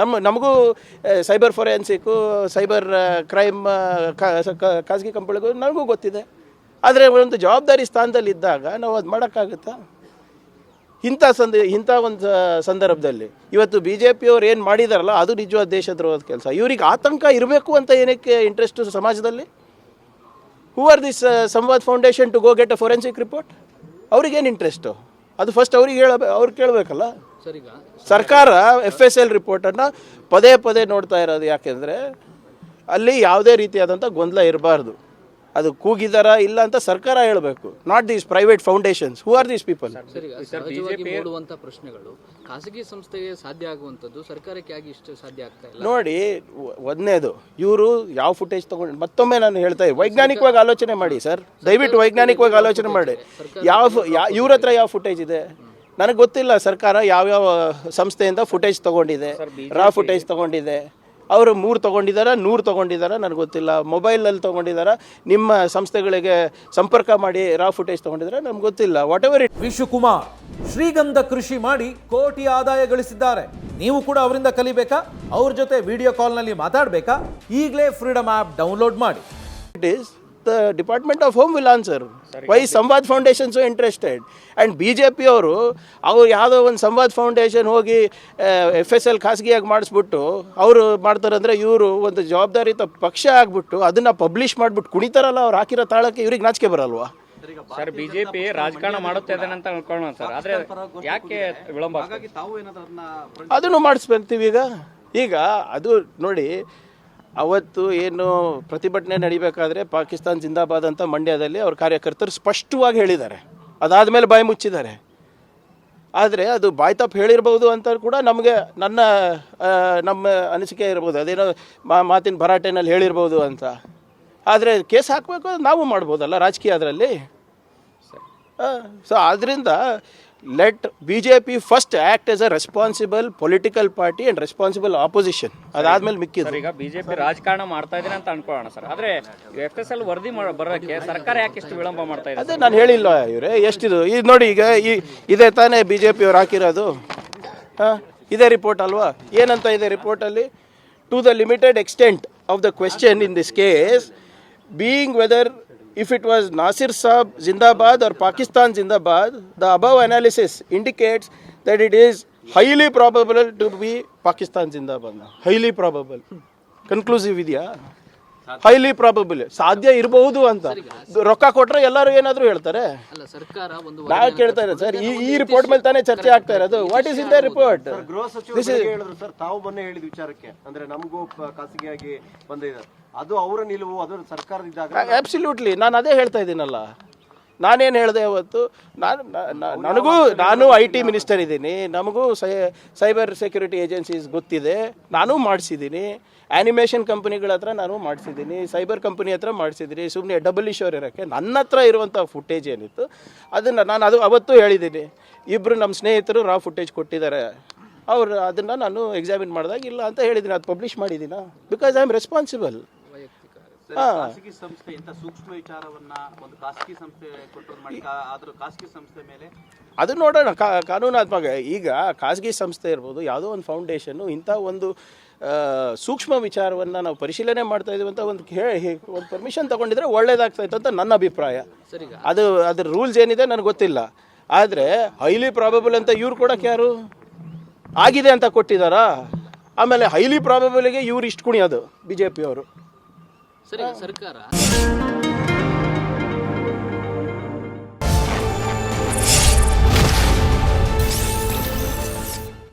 ನಮ್ಮ, ನಮಗೂ cyber ಫೊರೆನ್ಸಿಕ್ಕು, cyber crime ಖಾಸಗಿ ಕಂಪನಿಗೂ ನನಗೂ ಗೊತ್ತಿದೆ. ಆದರೆ ಒಂದು ಜವಾಬ್ದಾರಿ ಸ್ಥಾನದಲ್ಲಿ ಇದ್ದಾಗ ನಾವು ಅದು ಮಾಡೋಕ್ಕಾಗುತ್ತಾ? ಇಂಥ ಸಂದ, ಇಂಥ ಒಂದು ಸಂದರ್ಭದಲ್ಲಿ ಇವತ್ತು ಬಿ ಜೆ ಪಿಯವ್ರು ಏನು ಮಾಡಿದಾರಲ್ಲ, ಅದು ನಿಜವಾದ ದೇಶದ್ರೋಹದ ಕೆಲಸ. ಇವ್ರಿಗೆ ಆತಂಕ ಇರಬೇಕು ಅಂತ ಏನಕ್ಕೆ ಇಂಟ್ರೆಸ್ಟು ಸಮಾಜದಲ್ಲಿ? Who are this Samvad foundation to go get a forensic report ಅವ್ರಿಗೇನು ಇಂಟ್ರೆಸ್ಟು ಅದು ಫಸ್ಟ್ ಅವ್ರಿಗೆ ಹೇಳ ಅವ್ರು ಕೇಳಬೇಕಲ್ಲ? ಸರ್ಕಾರ ಎಫ್ ಎಸ್ ಎಲ್ ರಿಪೋರ್ಟನ್ನು ಪದೇ ಪದೇ ನೋಡ್ತಾ ಇರೋದು ಯಾಕೆಂದರೆ ಅಲ್ಲಿ ಯಾವುದೇ ರೀತಿಯಾದಂಥ ಗೊಂದಲ ಇರಬಾರ್ದು. ಅದು ಕೂಗಿದಾರ ಇಲ್ಲ ಅಂತ ಸರ್ಕಾರ ಹೇಳಬೇಕು. Not these private foundations who are these people ಪ್ರಶ್ನೆಗಳು ಖಾಸಗಿ ಸಂಸ್ಥೆಗೆ ಸಾಧ್ಯ ಆಗುವಂಥದ್ದು ಸರ್ಕಾರಕ್ಕೆ ಆಗಿ ಇಷ್ಟು ಸಾಧ್ಯ ಆಗ್ತಾ ಇಲ್ಲ? ನೋಡಿ ಒಂದನೇದು ಇವರು ಯಾವ ಫುಟೇಜ್ ತಗೊಂಡು ಮತ್ತೊಮ್ಮೆ ನಾನು ಹೇಳ್ತಾ ಇದ್ದೀನಿ ವೈಜ್ಞಾನಿಕವಾಗಿ ಆಲೋಚನೆ ಮಾಡಿ ಸರ್. ದಯವಿಟ್ಟು ವೈಜ್ಞಾನಿಕವಾಗಿ ಆಲೋಚನೆ ಮಾಡಿ. ಯಾವ ಇವ್ರ ಹತ್ರ ಯಾವ ಫುಟೇಜ್ ಇದೆ? ನನಗೆ ಗೊತ್ತಿಲ್ಲ ಸರ್ಕಾರ ಯಾವ್ಯಾವ ಸಂಸ್ಥೆಯಿಂದ ಫುಟೇಜ್ ತಗೊಂಡಿದೆ ರಾ ಫುಟೇಜ್ ತಗೊಂಡಿದೆ. ಅವರು ಮೂರು ತೊಗೊಂಡಿದ್ದಾರಾ ನೂರು ತೊಗೊಂಡಿದ್ದಾರಾ ನನಗೆ ಗೊತ್ತಿಲ್ಲ. ಮೊಬೈಲಲ್ಲಿ ತೊಗೊಂಡಿದ್ದಾರಾ ನಿಮ್ಮ ಸಂಸ್ಥೆಗಳಿಗೆ ಸಂಪರ್ಕ ಮಾಡಿ ರಾ ಫುಟೇಜ್ ತೊಗೊಂಡಿದ್ದಾರೆ ನಮ್ಗೆ ಗೊತ್ತಿಲ್ಲ. ವಾಟ್ ಎವರ್ ಇಟ್ ವಿಶ್ವಕುಮಾರ್ ಶ್ರೀಗಂಧ ಕೃಷಿ ಮಾಡಿ ಕೋಟಿ ಆದಾಯ ಗಳಿಸಿದ್ದಾರೆ. ನೀವು ಕೂಡ ಅವರಿಂದ ಕಲಿಬೇಕಾ? ಅವ್ರ ಜೊತೆ ವಿಡಿಯೋ ಕಾಲ್ನಲ್ಲಿ ಮಾತಾಡಬೇಕಾ? ಈಗಲೇ ಫ್ರೀಡಮ್ ಆ್ಯಪ್ ಡೌನ್ಲೋಡ್ ಮಾಡಿ. It is the department of home will answer why Samvad foundation so interested and B J ಪಿಯವರು ಅವ್ರು ಯಾವುದೋ ಒಂದು ಸಂವಾದ್ ಫೌಂಡೇಶನ್ ಹೋಗಿ ಎಫ್ ಎಸ್ ಎಲ್ ಖಾಸಗಿಯಾಗಿ ಮಾಡಿಸ್ಬಿಟ್ಟು ಅವರು ಮಾಡ್ತಾರಂದ್ರೆ ಇವರು ಒಂದು ಜವಾಬ್ದಾರಿತ ಪಕ್ಷ ಆಗಿಬಿಟ್ಟು ಅದನ್ನು ಪಬ್ಲಿಷ್ ಮಾಡಿಬಿಟ್ಟು ಕುಣಿತಾರಲ್ಲ ಅವ್ರು ಹಾಕಿರೋ ತಾಳಕ್ಕೆ ಇವ್ರಿಗೆ ನಾಚಿಕೆ ಬರಲ್ವಾ? ಸರ್ ಬಿಜೆಪಿ ರಾಜಕಾರಣ ಮಾಡುತ್ತೆ ಅಂತ ಅನ್ಕೊಳ್ಳೋಣ ಸರ್. ಆದ್ರೆ ಯಾಕೆ ವಿಳಂಬ? ಅದನ್ನು ಮಾಡಿಸ್ಬೇಕ್ತೀವಿ ಈಗ ಈಗ ಅದು ನೋಡಿ ಅವತ್ತು ಏನು ಪ್ರತಿಭಟನೆ ನಡಿಬೇಕಾದ್ರೆ ಪಾಕಿಸ್ತಾನ್ ಜಿಂದಾಬಾದ್ ಅಂತ ಮಂಡ್ಯದಲ್ಲಿ ಅವ್ರ ಕಾರ್ಯಕರ್ತರು ಸ್ಪಷ್ಟವಾಗಿ ಹೇಳಿದ್ದಾರೆ. ಅದಾದಮೇಲೆ ಬಾಯಿ ಮುಚ್ಚಿದ್ದಾರೆ. ಆದರೆ ಅದು ಬಾಯ್ ತಪ್ಪು ಹೇಳಿರ್ಬೋದು ಅಂತ ಕೂಡ ನಮಗೆ ನನ್ನ ನಮ್ಮ ಅನಿಸಿಕೆ ಇರ್ಬೋದು. ಅದೇನೋ ಮಾತಿನ ಭರಾಟೆನಲ್ಲಿ ಹೇಳಿರ್ಬೋದು ಅಂತ. ಆದರೆ ಕೇಸ್ ಹಾಕಬೇಕು ನಾವು ಮಾಡ್ಬೋದಲ್ಲ ರಾಜಕೀಯ ಅದರಲ್ಲಿ? ಸೊ ಆದ್ದರಿಂದ let B J P first act as a responsible political party and responsible opposition ಅದಾದ್ಮೇಲೆ ಮಿಕ್ಕಿದ್ರು ಬಿ ಜೆ ಪಿ ರಾಜಕಾರಣ ಮಾಡ್ತಾ ಇದ್ದೀನಿ ಅಂತ ಅನ್ಕೊಳ್ಳೋಣ ಸರ್. ಆದ್ರೆ ಎಫ್ ಎಸ್ ಎಲ್ ವರದಿ ಬರೋಕ್ಕೆ ಬರೋಕೆ ಸರ್ಕಾರ ಯಾಕೆ ಇಷ್ಟು ವಿಳಂಬ ಮಾಡ್ತಾ ಇದೆ ಅದೇ ನಾನು ಹೇಳಿಲ್ಲ ಇವರೇ ಎಷ್ಟಿದು? ಈಗ ನೋಡಿ ಈಗ ಈ ಇದೇ ತಾನೇ ಬಿ ಜೆ ಪಿಯವ್ರು ಹಾಕಿರೋದು. ಹಾಂ ಇದೇ ರಿಪೋರ್ಟ್ ಅಲ್ವಾ? ಏನಂತ ಇದೆ ರಿಪೋರ್ಟಲ್ಲಿ to the limited extent of the question in this case being whether if it was Nasir Saab Zindabad or Pakistan Zindabad, the above analysis indicates that it is highly probable to be Pakistan Zindabad. Highly probable. Conclusive idea. Highly probable ಸಾಧ್ಯ ಇರಬಹುದು ಅಂತ. ರೊಕ್ಕ ಕೊಟ್ರೆ ಎಲ್ಲರೂ ಏನಾದರೂ ಹೇಳ್ತಾರೆ. ನಾ ಕೇಳ್ತಾ ಇರೋದು ಸರ್ ಈ ಈ ರಿಪೋರ್ಟ್ ಮೇಲೆ ತಾನೇ ಚರ್ಚೆ ಆಗ್ತಾ ಇರೋದು. What is in the report ಗೃಹ ಸಚಿವರು ಹೇಳಿದ್ರು ಸರ್ ತಾವು ಮೊನ್ನೆ ಹೇಳಿದ ವಿಚಾರಕ್ಕೆ. ಅಂದ್ರೆ ನಮಗೂ ಖಾಸಗಿಯಾಗಿ ಬಂದಿದೆ. ಅದು ಅವರ ನಿಲುವು ಅದು ಸರ್ಕಾರದಿಂದ ಅಬ್ಸಲ್ಯೂಟ್ಲಿ ನಾನು ಅದೇ ಹೇಳ್ತಾ ಇದ್ದೀನಲ್ಲ. ನಾನೇನು ಹೇಳಿದೆ ಅವತ್ತು, ನಾನು ನನಗೂ ನಾನು ಐ ಟಿ ಮಿನಿಸ್ಟರ್ ಇದ್ದೀನಿ, ನಮಗೂ ಸೈ, ಸೈಬರ್ ಸೆಕ್ಯೂರಿಟಿ ಏಜೆನ್ಸೀಸ್ ಗೊತ್ತಿದೆ, ನಾನು ಮಾಡಿಸಿದ್ದೀನಿ ಆ್ಯನಿಮೇಷನ್ ಕಂಪ್ನಿಗಳ ಹತ್ರ ನಾನು ಮಾಡಿಸಿದ್ದೀನಿ, ಸೈಬರ್ ಕಂಪ್ನಿ ಹತ್ರ ಮಾಡಿಸಿದ್ದೀನಿ ಸುಮ್ಮನೆ ಡಬಲ್ ಇಶೋರ್ ಇರೋಕ್ಕೆ ನನ್ನ ಹತ್ರ ಇರುವಂಥ ಫುಟೇಜ್ ಏನಿತ್ತು, ಅದನ್ನು ನಾನು ಅದು ಅವತ್ತು ಹೇಳಿದ್ದೀನಿ ಇಬ್ಬರು ನಮ್ಮ ಸ್ನೇಹಿತರು ರಾ ಫುಟೇಜ್ ಕೊಟ್ಟಿದ್ದಾರೆ, ಅವರು ಅದನ್ನು ನಾನು ಎಕ್ಸಾಮಿನ್ ಮಾಡಿದಾಗ ಇಲ್ಲ ಅಂತ ಹೇಳಿದ್ದೀನಿ, ಅದು ಪಬ್ಲಿಷ್ ಮಾಡಿದ್ದೀನ? ಬಿಕಾಸ್ ಐ ಆಮ್ ರೆಸ್ಪಾನ್ಸಿಬಲ್ ಖಾಸಗಿ ಸಂಸ್ಥೆ ಇಂಥ ಸೂಕ್ಷ್ಮ ವಿಚಾರವನ್ನ ಒಂದು ಖಾಸಗಿ ಸಂಸ್ಥೆ ಕಂಟ್ರೋಲ್ ಮಾಡಿ ಕಾ- ಆದ್ರೂ ಖಾಸಗಿ ಸಂಸ್ಥೆ ಮೇಲೆ ಅದು ನೋಡೋಣ. ಕಾನೂನಾತ್ಮಕ. ಈಗ ಖಾಸಗಿ ಸಂಸ್ಥೆ ಇರ್ಬೋದು ಯಾವುದೋ ಒಂದು ಫೌಂಡೇಶನ್ನು ಇಂಥ ಒಂದು ಸೂಕ್ಷ್ಮ ವಿಚಾರವನ್ನು ನಾವು ಪರಿಶೀಲನೆ ಮಾಡ್ತಾ ಇದೀವಿ ಅಂತ ಒಂದು ಹೇ ಹೇ- ಒಂದು ಪರ್ಮಿಷನ್ ತಗೊಂಡಿದ್ರೆ ಒಳ್ಳೇದಾಗ್ತಾ ಇತ್ತು ಅಂತ ನನ್ನ ಅಭಿಪ್ರಾಯ. ಅದು ಅದ್ರ ರೂಲ್ಸ್ ಏನಿದೆ ನನಗೆ ಗೊತ್ತಿಲ್ಲ. ಆದರೆ ಹೈಲಿ ಪ್ರಾಬಬಲ್ ಅಂತ ಇವ್ರು ಕೊಡೋಕೆ ಯಾರು? ಆಗಿದೆ ಅಂತ ಕೊಟ್ಟಿದ್ದಾರಾ? ಆಮೇಲೆ ಹೈಲಿ ಪ್ರಾಬಬಲ್ಗೆ ಇವ್ರು ಇಷ್ಟು ಕುಣಿಯೋದು ಬಿ ಜೆ ಪಿಯವರು ಸರ್ ಸರ್ಕಾರ.